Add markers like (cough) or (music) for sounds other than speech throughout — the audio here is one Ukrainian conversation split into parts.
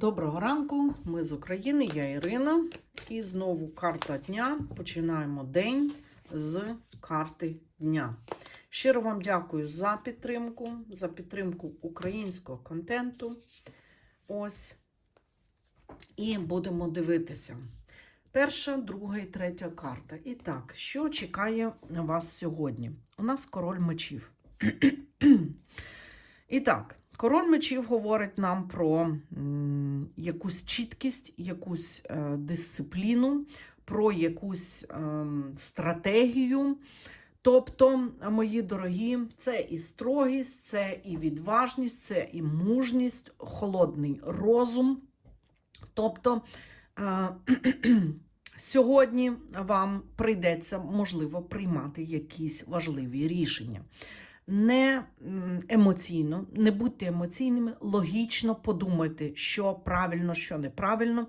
Доброго ранку, ми з України, я Ірина. І знову карта дня. Починаємо день з карти дня. Щиро вам дякую за підтримку, за підтримку українського контенту. Ось. І будемо дивитися. Перша, друга і третя карта. І так, що чекає на вас сьогодні? У нас король мечів. (clears throat) І так, король мечів говорить нам про якусь чіткість, якусь е, дисципліну, про якусь ем, стратегію. Тобто, мої дорогі, це і строгість, це і відважність, це і мужність, холодний розум. Тобто, е, (clears throat) сьогодні вам прийдеться, можливо, приймати якісь важливі рішення. Не емоційно, не будьте емоційними, логічно подумайте, що правильно, що неправильно.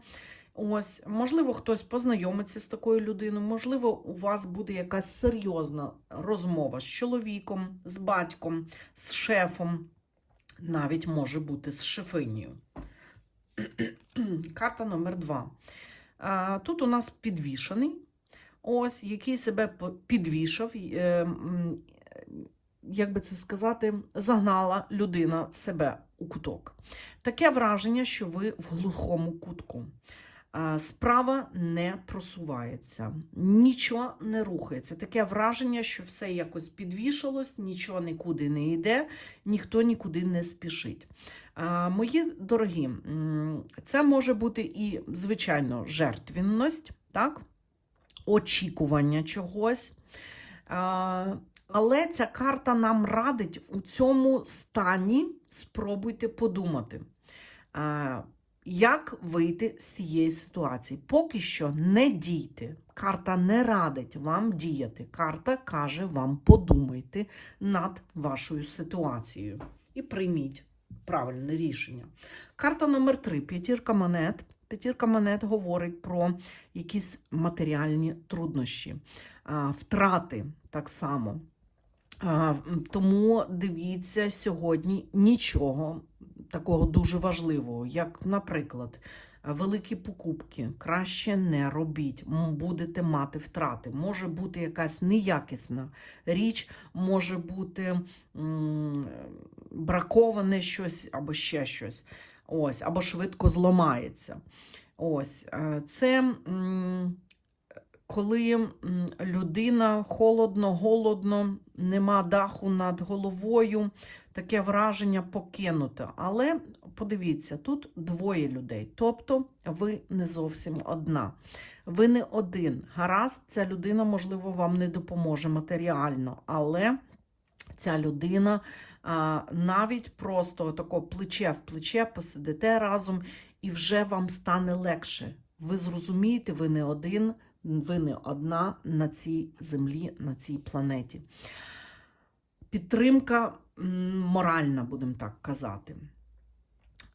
Ось, можливо, хтось познайомиться з такою людиною, можливо, у вас буде якась серйозна розмова з чоловіком, з батьком, з шефом, навіть може бути з шефинею. Карта номер два. Тут у нас підвішений, ось, який себе підвішав, е, як би це сказати, загнала людина себе у куток. Таке враження, що ви в глухому кутку. Справа не просувається, нічого не рухається. Таке враження, що все якось підвішалось, нічого нікуди не йде, ніхто нікуди не спішить. Мої дорогі, це може бути і, звичайно, жертвінність, так? очікування чогось. Але ця карта нам радить у цьому стані спробуйте подумати. Як вийти з цієї ситуації? Поки що не дійте. Карта не радить вам діяти. Карта каже вам подумайте над вашою ситуацією і прийміть правильне рішення. Карта номер 3 п'ятірка монет. П'ятірка монет говорить про якісь матеріальні труднощі, втрати так само. Тому дивіться сьогодні нічого такого дуже важливого, як, наприклад, великі покупки краще не робіть, будете мати втрати. Може бути якась неякісна річ, може бути браковане щось або ще щось. Ось, або швидко зламається. Ось, е, це коли людина холодно, голодно, нема даху над головою, таке враження покинуте. Але подивіться, тут двоє людей, тобто ви не зовсім одна. Ви не один. Гаразд, ця людина, можливо, вам не допоможе матеріально, але ця людина навіть просто тако плече в плече посидите разом, і вже вам стане легше. Ви зрозумієте, ви не один, ви не одна на цій землі, на цій планеті. Підтримка моральна, будемо так казати.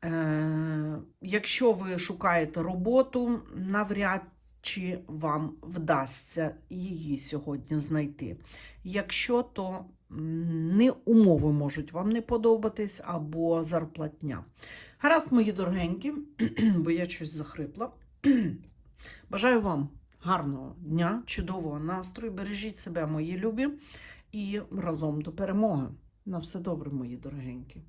Е, якщо ви шукаєте роботу, навряд чи вам вдасться її сьогодні знайти. Якщо то не умови можуть вам не подобатись або зарплатня. Гаразд, мої дорогенькі, (clears throat) бо я щось захрипла. (clears throat) Бажаю вам гарного дня, чудового настрою. Бережіть себе, мої любі, і разом до перемоги. На все добре, мої дорогенькі.